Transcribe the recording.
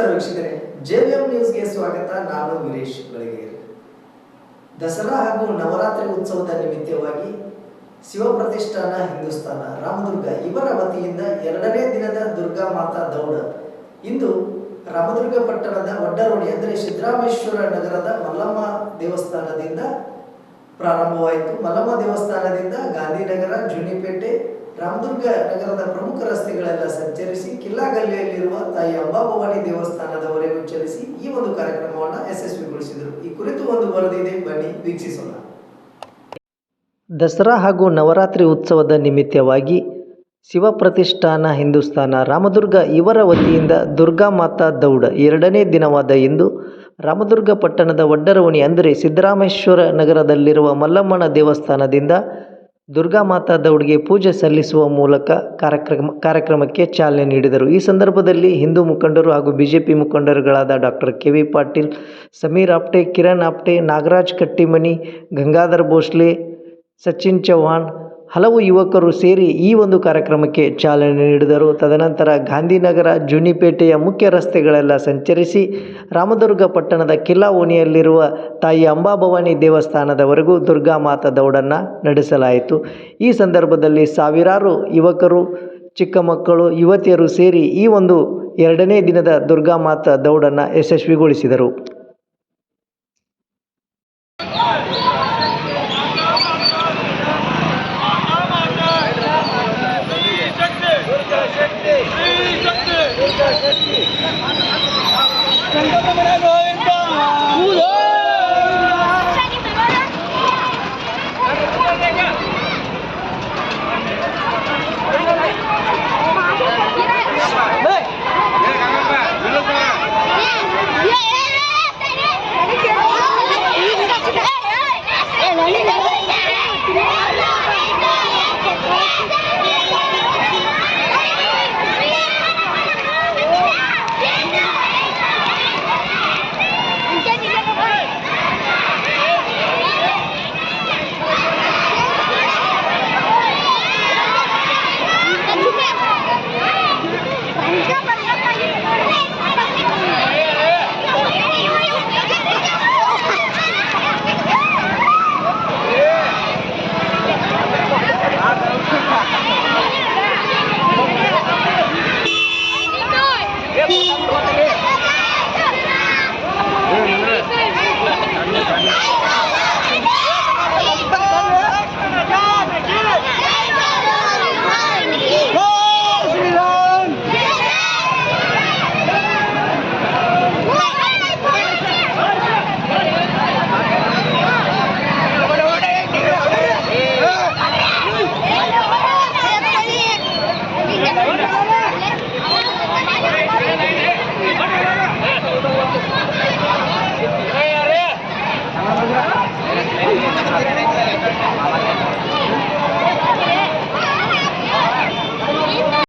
ನಮಸ್ಕಾರ ವೀಕ್ಷಕರೇ ಜೆವಿಎಂ ನ್ಯೂಸ್ಗೆ ಸ್ವಾಗತ. ನಾನು ವೀರೇಶ್ ಬೆಳಗೇರಿ ದಸರಾ ಹಾಗೂ ನವರಾತ್ರಿ ಉತ್ಸವದ ನಿಮಿತ್ತವಾಗಿ ಶಿವಪ್ರತಿಷ್ಠಾನ ಹಿಂದೂಸ್ತಾನ, ರಾಮದುರ್ಗ ಇವರ ವತಿಯಿಂದ ಎರಡನೇ ದಿನದ ದುರ್ಗಾ ಮಾತಾ ದೌಡ. ಇಂದು ರಾಮದುರ್ಗ ಪಟ್ಟಣದ ಒಡ್ಡರೋಣಿ ಅಂದರೆ ಸಿದ್ದರಾಮೇಶ್ವರ ನಗರದ ಮಲ್ಲಮ್ಮ ದೇವಸ್ಥಾನದಿಂದ ಪ್ರಾರಂಭವಾಯಿತು. ಮಲ್ಲಮ್ಮ ದೇವಸ್ಥಾನದಿಂದ ಗಾಂಧಿನಗರ, ಜುನಿಪೇಟೆ ರಾಮದುರ್ಗ ನಗರದ ಪ್ರಮುಖ ರಸ್ತೆಗಳೆಲ್ಲ ಸಂಚರಿಸಿ ಕಿಲ್ಲಾಗಲ್ಲಿಯಲ್ಲಿರುವ ತಾಯಿ ಅಂಬಾಭವಾನಿ ದೇವಸ್ಥಾನದವರೆಗೂ ಚಲಿಸಿ ಈ ಒಂದು ಕಾರ್ಯಕ್ರಮವನ್ನು ಯಶಸ್ವಿಗೊಳಿಸಿದರು. ಈ ಕುರಿತು ಒಂದು ವರದಿ ಇದೆ, ಬನ್ನಿ ವೀಕ್ಷಿಸೋಣ. ದಸರಾ ಹಾಗೂ ನವರಾತ್ರಿ ಉತ್ಸವದ ನಿಮಿತ್ತವಾಗಿ ಶಿವಪ್ರತಿಷ್ಠಾನ ಹಿಂದೂಸ್ತಾನ ರಾಮದುರ್ಗ ಇವರ ವತಿಯಿಂದ ದುರ್ಗಾ ಮಾತಾ ದೌಡ ಎರಡನೇ ದಿನವಾದ ಇಂದು ರಾಮದುರ್ಗ ಪಟ್ಟಣದ ಒಡ್ಡರವಣಿ ಅಂದರೆ ಸಿದ್ದರಾಮೇಶ್ವರ ನಗರದಲ್ಲಿರುವ ಮಲ್ಲಮ್ಮನ ದೇವಸ್ಥಾನದಿಂದ ದುರ್ಗಾ ಮಾತಾ ದೌಡ್ಗೆ ಪೂಜೆ ಸಲ್ಲಿಸುವ ಮೂಲಕ ಕಾರ್ಯಕ್ರಮ, ಕಾರ್ಯಕ್ರಮಕ್ಕೆ ಚಾಲನೆ ನೀಡಿದರು. ಈ ಸಂದರ್ಭದಲ್ಲಿ ಹಿಂದೂ ಮುಖಂಡರು ಹಾಗೂ BJP ಮುಖಂಡರುಗಳಾದ doctor K V Patil, Sameer Apte, Kiran Apte, Nagaraj Kattimani, Gangadhar Bhosle, Sachin Chauhan ಹಲವು ಯುವಕರು ಸೇರಿ ಈ ಒಂದು ಕಾರ್ಯಕ್ರಮಕ್ಕೆ ಚಾಲನೆ ನೀಡಿದರು. ತದನಂತರ ಗಾಂಧಿನಗರ, ಜುನಿಪೇಟೆಯ ಮುಖ್ಯ ರಸ್ತೆಗಳೆಲ್ಲ ಸಂಚರಿಸಿ ರಾಮದುರ್ಗ ಪಟ್ಟಣದ ಕಿಲ್ಲಾ ಓಣಿಯಲ್ಲಿರುವ ತಾಯಿ ಅಂಬಾಭವಾನಿ ದೇವಸ್ಥಾನದವರೆಗೂ ದುರ್ಗಾ ಮಾತಾ ದೌಡನ್ನು ನಡೆಸಲಾಯಿತು. ಈ ಸಂದರ್ಭದಲ್ಲಿ ಸಾವಿರಾರು ಯುವಕರು, ಚಿಕ್ಕ ಮಕ್ಕಳು, ಯುವತಿಯರು ಸೇರಿ ಈ ಒಂದು ಎರಡನೇ ದಿನದ ದುರ್ಗಾ ಮಾತಾ ದೌಡನ್ನು ಯಶಸ್ವಿಗೊಳಿಸಿದರು.